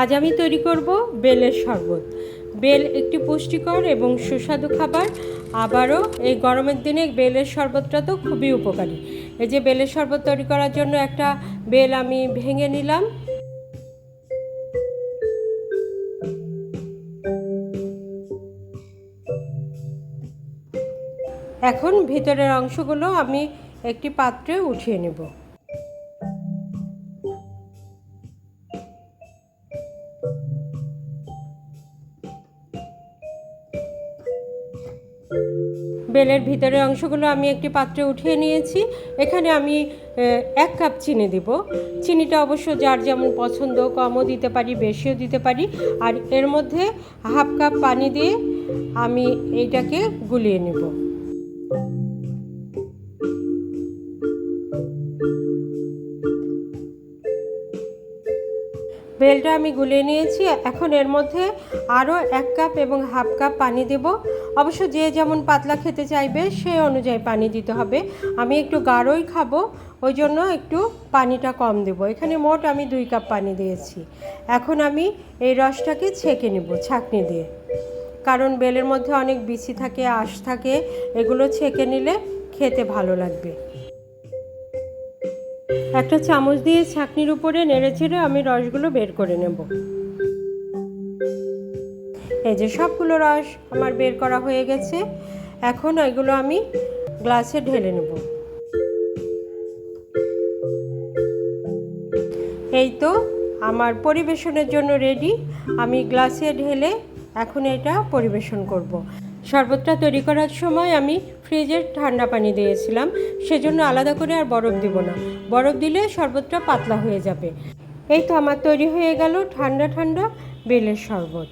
আজ আমি তৈরি করব বেলের শরবত। বেল একটি পুষ্টিকর এবং সুস্বাদু খাবার। আবারও এই গরমের দিনে বেলের শরবতটা তো খুবই উপকারী। এই যে বেলের শরবত তৈরি করার জন্য একটা বেল আমি ভেঙে নিলাম। এখন ভিতরের অংশগুলো আমি একটি পাত্রে উঠিয়ে নেব। বেলের ভিতরের অংশগুলো আমি একটি পাত্রে উঠিয়ে নিয়েছি। এখানে আমি এক কাপ চিনি দেব। চিনিটা অবশ্য যার যেমন পছন্দ, কমও দিতে পারি, বেশিও দিতে পারি। আর এর মধ্যে হাফ কাপ পানি দিয়ে আমি এইটাকে গুলিয়ে নেব। বেলটা আমি গুলিয়ে নিয়েছি। এখন এর মধ্যে আরও এক কাপ এবং হাফ কাপ পানি দেব। অবশ্য যে যেমন পাতলা খেতে চাইবে সেই অনুযায়ী পানি দিতে হবে। আমি একটু গাঢ়ই খাব, ওই জন্য একটু পানিটা কম দেব। এখানে মোট আমি দুই কাপ পানি দিয়েছি। এখন আমি এই রসটাকে ছেঁকে নেব ছাঁকনি দিয়ে। কারণ বেলের মধ্যে অনেক বিচি থাকে, আঁশ থাকে, এগুলো ছেঁকে নিলে খেতে ভালো লাগবে। একটা চামচ দিয়ে ছাঁকনির উপরে নেড়ে ছেড়ে আমি রসগুলো বের করে নেব। এই যে সবগুলো রস আমার বের করা হয়ে গেছে। এখন এগুলো আমি গ্লাসে ঢেলে নেব। এই তো আমার পরিবেশনের জন্য রেডি আমি গ্লাসে ঢেলে এখন এটা পরিবেশন করব। শরবতটা তৈরি করার সময় আমি ফ্রিজের ঠান্ডা পানি দিয়েছিলাম, সেজন্য আলাদা করে আর বরফ দিব না। বরফ দিলে শরবতটা পাতলা হয়ে যাবে। এই তো আমার তৈরি হয়ে গেল ঠান্ডা ঠান্ডা বেলের শরবত।